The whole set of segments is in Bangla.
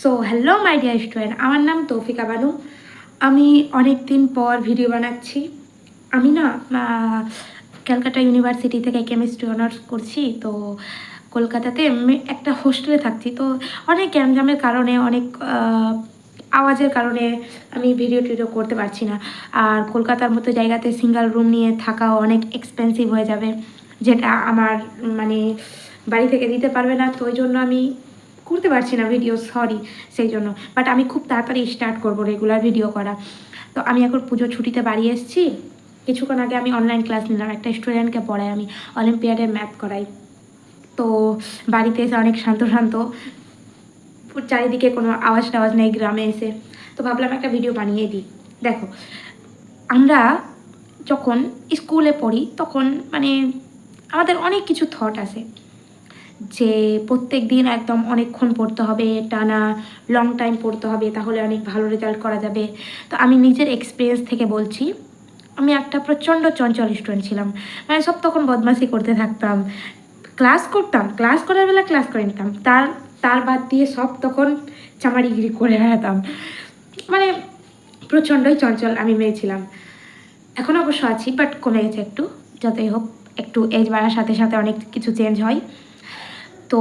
So hello my dear student আমার নাম তৌফিকা বানু আমি অনেক দিন পর ভিডিও বানাচ্ছি। আমি না ক্যালকাটা ইউনিভার্সিটি থেকে কেমিস্ট্রি অনার্স করছি। তো কলকাতাতে একটা হোস্টেলে থাকছি। তো অনেক গ্যামজামের কারণে, অনেক আওয়াজের কারণে আমি ভিডিও টিডিও করতে পারছি না। আর কলকাতার মতো জায়গাতে সিঙ্গেল রুম নিয়ে থাকাও অনেক এক্সপেন্সিভ হয়ে যাবে। যেটা আমার মানে বাড়ি থেকে দিতে পারবে না। তো ওই জন্য আমি করতে পারছি না ভিডিও সরি সেই জন্য। বাট আমি খুব তাড়াতাড়ি স্টার্ট করব রেগুলার ভিডিও করা। তো আমি এখন পুজো ছুটিতে বাড়ি এসেছি। কিছুক্ষণ আগে আমি অনলাইন ক্লাস নিলাম। একটা স্টুডেন্টকে পড়াই, আমি অলিম্পিয়াডে ম্যাথ করাই। তো বাড়িতে এসে অনেক শান্ত শান্ত, চারিদিকে কোনো আওয়াজ টাওয়াজ নেই গ্রামে এসে। তো ভাবলাম একটা ভিডিও বানিয়ে দিই। দেখো, আমরা যখন স্কুলে পড়ি, তখন মানে আমাদের অনেক কিছু থট আসে। যে প্রত্যেক দিন একদম অনেকক্ষণ পড়তে হবে, টানা লং টাইম পড়তে হবে, তাহলে অনেক ভালো রেজাল্ট করা যাবে। তো আমি নিজের এক্সপিরিয়েন্স থেকে বলছি, আমি একটা প্রচণ্ড চঞ্চল স্টুডেন্ট ছিলাম। মানে সব তখন বদমাশি করতে থাকতাম। ক্লাস করতাম ক্লাস করার বেলা ক্লাস করে নিতাম। তার তার বাদ দিয়ে সব তখন চামারিগিরি করে বেড়াতাম। মানে প্রচণ্ডই চঞ্চল আমি মেয়ে ছিলাম। এখন অবশ্য আছি বাট কমে গেছে একটু। যতই হোক, একটু এজ বাড়ার সাথে সাথে অনেক কিছু চেঞ্জ হয়। তো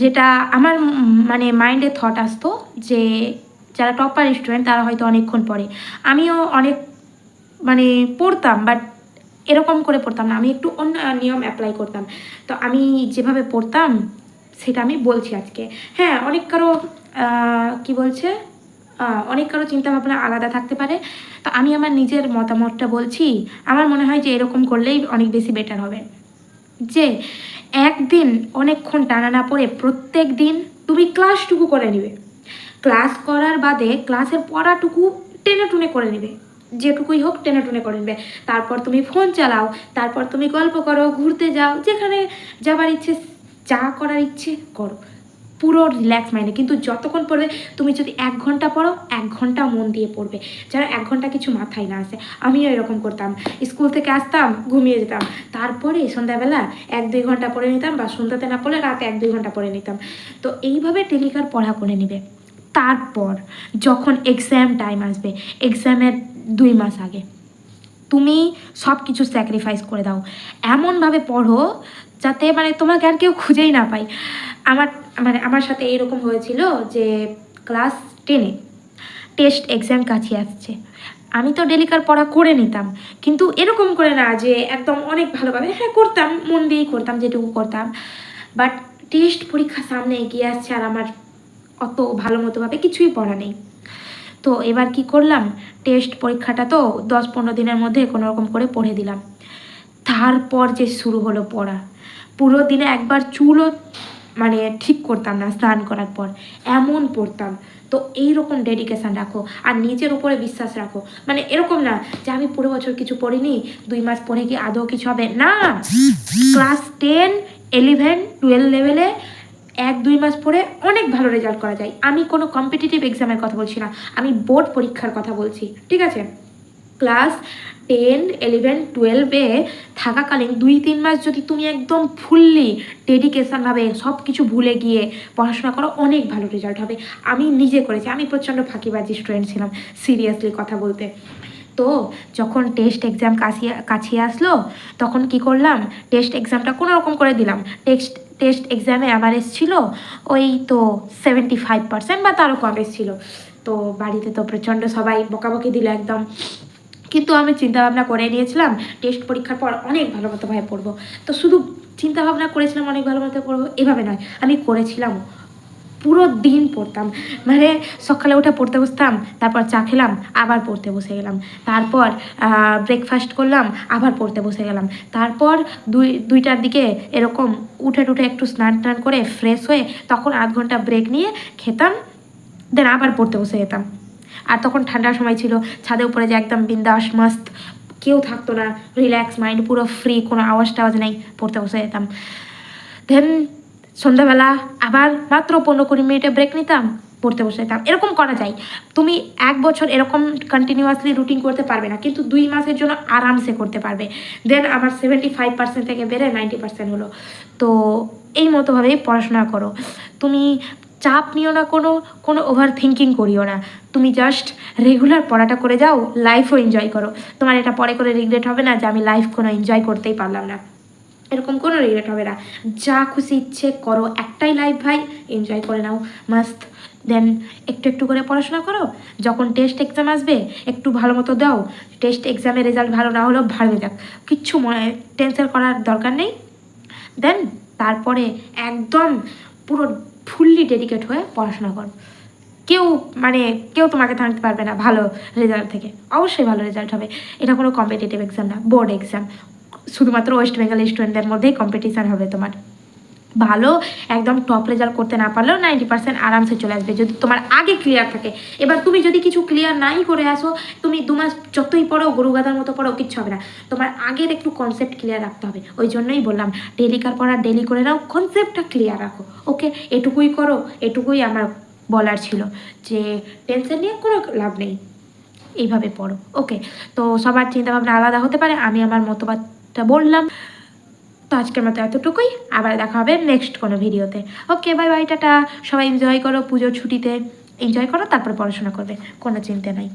যেটা আমার মানে মাইন্ডে থট আসতো যে যারা টপার স্টুডেন্ট তারা হয়তো অনেকক্ষণ পড়ে আমিও অনেক মানে পড়তাম বাট এরকম করে পড়তাম না। আমি একটু অন্য নিয়ম অ্যাপ্লাই করতাম। তো আমি যেভাবে পড়তাম, সেটা আমি বলছি আজকে। হ্যাঁ অনেক কারও কি বলছে? অনেক কারও চিন্তাভাবনা আলাদা থাকতে পারে। তো আমি আমার নিজের মতামতটা বলছি। আমার মনে হয় যে এরকম করলেই অনেক বেশি বেটার হবে। যে একদিন অনেকক্ষণ টানা না পড়ে প্রত্যেক দিন তুমি ক্লাসটুকু করে নিবে। ক্লাস করার বাদে ক্লাসের পড়াটুকু টেনে টুনে করে নেবে। যেটুকুই হোক টেনে টুনে করে নেবে। তারপর তুমি ফোন চালাও, তারপর তুমি গল্প করো, ঘুরতে যাও, যেখানে যাবার ইচ্ছে, যা করার ইচ্ছে করো। পুরো রিল্যাক্স মাইন্ডে কিন্তু যতক্ষণ পড়বে তুমি যদি এক ঘণ্টা পড়ো, এক ঘণ্টা মন দিয়ে পড়বে। যেন এক ঘণ্টা কিছু মাথায় না আসে। আমিও এরকম করতাম। স্কুল থেকে আসতাম, ঘুমিয়ে যেতাম। তারপরে সন্ধ্যাবেলা এক দুই ঘণ্টা পড়ে নিতাম বা সন্ধ্যাতে না পড়লে রাতে এক দুই ঘণ্টা পড়ে নিতাম। তো এইভাবে টেলিকার পড়া করে নেবে। তারপর যখন এক্সাম টাইম আসবে এক্সামের দুই মাস আগে, তুমি সব কিছু স্যাক্রিফাইস করে দাও। এমনভাবে পড়ো যাতে মানে তোমাকে আর কেউ খুঁজেই না পাই আমার মানে আমার সাথে এরকম হয়েছিল যে ক্লাস টেনে টেস্ট এক্সাম কাছে আসছে। আমি তো ডেলিকার পড়া করে নিতাম। কিন্তু এরকম করে না যে একদম অনেক ভালোভাবে হ্যাঁ করতাম, মন দিয়েই করতাম, যেটুকু করতাম। বাট টেস্ট পরীক্ষা সামনে এগিয়ে আসছে আর আমার অত ভালো মতোভাবে কিছুই পড়া নেই। তো এবার কি করলাম? টেস্ট পরীক্ষাটা তো দশ পনেরো দিনের মধ্যে কোনো রকম করে পড়ে দিলাম। তারপর যে শুরু হলো পড়া। পুরো দিনে একবার চুলও মানে ঠিক করতাম না, স্নান করার পর। এমন পড়তাম। তো এই রকম ডেডিকেশান রাখো আর নিজের উপরে বিশ্বাস রাখো। মানে এরকম না যে আমি পুরো বছর কিছু পড়িনি, দুই মাস পরে কি আদৌ কিছু হবে। না! ক্লাস টেন ইলেভেন টুয়েলভ লেভেলে এক, দুই মাস পরে অনেক ভালো রেজাল্ট করা যায়। আমি কোনো কম্পিটিটিভ এক্সামের কথা বলছি না। আমি বোর্ড পরীক্ষার কথা বলছি। ঠিক আছে? ক্লাস টেন ইলেভেন টুয়েলভে থাকাকালীন দুই, তিন মাস যদি তুমি একদম ফুললি ডেডিকেশনভাবে সব কিছু ভুলে গিয়ে পড়াশোনা করো, অনেক ভালো রেজাল্ট হবে। আমি নিজে করেছি। আমি প্রচণ্ড ফাঁকিবাজি স্টুডেন্ট ছিলাম সিরিয়াসলি কথা বলতে। তো যখন টেস্ট এক্সাম কাছিয়ে কাছিয়ে আসলো, তখন কি করলাম? টেস্ট এক্সামটা কোনো রকম করে দিলাম। টেক্সট টেস্ট এক্সামে আমার এসেছিল ওই তো সেভেন্টি ফাইভ পার্সেন্ট বা তারও কম এসেছিল তো বাড়িতে তো প্রচণ্ড সবাই বকাবকি দিল একদম। কিন্তু আমি চিন্তা ভাবনা করে নিয়েছিলাম টেস্ট পরীক্ষার পর অনেক ভালো মতোভাবে পড়ব। তো শুধু চিন্তা ভাবনা করেছিলাম অনেক ভালো মতো পড়ব, এভাবে নয়, আমি করেছিলাম। পুরো দিন পড়তাম। মানে সকালে উঠে পড়তে বসতাম, তারপর চা খেলাম, আবার পড়তে বসে গেলাম। তারপর ব্রেকফাস্ট করলাম, আবার পড়তে বসে গেলাম। তারপর দুই, দুইটার দিকে এরকম উঠে টুঠে একটু স্নান টান করে ফ্রেশ হয়ে তখন আধ ঘণ্টা ব্রেক নিয়ে খেতাম দেন আবার পড়তে বসে যেতাম। আর তখন ঠান্ডার সময় ছিল ছাদে উপরে যে একদম বিন্দাস, মস্ত, কেউ থাকতো না রিল্যাক্স মাইন্ড পুরো ফ্রি কোনো আওয়াজ টাওয়াজ নেই, পড়তে বসে যেতাম। দেন সন্ধ্যাবেলা আবার মাত্র পনেরো কুড়ি মিনিটে ব্রেক নিতাম, পড়তে বসে যেতাম। এরকম করা যায়। তুমি এক বছর এরকম কন্টিনিউয়াসলি রুটিন করতে পারবে না, কিন্তু দুই মাসের জন্য আরামসে করতে পারবে। দেন আমার সেভেন্টি ফাইভ পার্সেন্ট থেকে বেড়ে নাইনটি পার্সেন্ট হলো। তো এই মতোভাবেই পড়াশোনা করো। তুমি চাপ নিও না, কোনো কোনো ওভার থিঙ্কিং করিও না। তুমি জাস্ট রেগুলার পড়াটা করে যাও লাইফও এনজয় করো। তোমার এটা পরে করে রিগ্রেট হবে না যে আমি লাইফ কোনো এনজয় করতেই পারলাম না। এরকম কোনো রিগ্রেট হবে না। যা খুশি ইচ্ছে করো, একটাই লাইফ ভাই এনজয় করে নাও। মাস্ত দেন একটু একটু করে পড়াশোনা করো। যখন টেস্ট এক্সাম আসবে, একটু ভালো মতো দাও। টেস্ট এক্সামের রেজাল্ট ভালো না হলেও ভালো যাক। কিচ্ছু মনে টেনশন করার দরকার নেই। দেন তারপরে একদম পুরো ফুললি ডেডিকেট হয়ে পড়াশোনা করো। কেউ মানে কেউ তোমাকে থাকতে পারবে না ভালো রেজাল্ট থেকে। অবশ্যই ভালো রেজাল্ট হবে। এটা কোনো কম্পিটিটিভ এক্সাম না বোর্ড এক্সাম শুধুমাত্র ওয়েস্ট বেঙ্গল স্টুডেন্টদের মধ্যেই কম্পিটিশান হবে তোমার। ভালো, একদম টপ রেজাল্ট করতে না পারলেও নাইনটি পার্সেন্ট আরামসে চলে আসবে যদি তোমার আগে ক্লিয়ার থাকে। এবার তুমি যদি কিছু ক্লিয়ার নাই করে আসো, তুমি দু মাস যতই পড়ো, গরু গাদার মতো পড়ো, কিচ্ছু হবে না। তোমার আগের একটু কনসেপ্ট ক্লিয়ার রাখতে হবে। ওই জন্যই বললাম ডেলিকার পড়া ডেলি করে নাও কনসেপ্টটা ক্লিয়ার রাখো। ওকে এটুকুই করো, এটুকুই আমার বলার ছিল যে টেনশন নিয়ে কোনো লাভ নেই। এইভাবে পড়ো। ওকে তো সবার চিন্তাভাবনা আলাদা হতে পারে। আমি আমার মতবাদটা বললাম। তো আজকের মতো এতটুকুই, আবার দেখা হবে নেক্সট কোনো ভিডিওতে। Okay bye bye tata. সবাই এনজয় করো পুজোর ছুটিতে। এনজয় করো, তারপর পড়াশোনা করবে, কোনো চিন্তা নাই।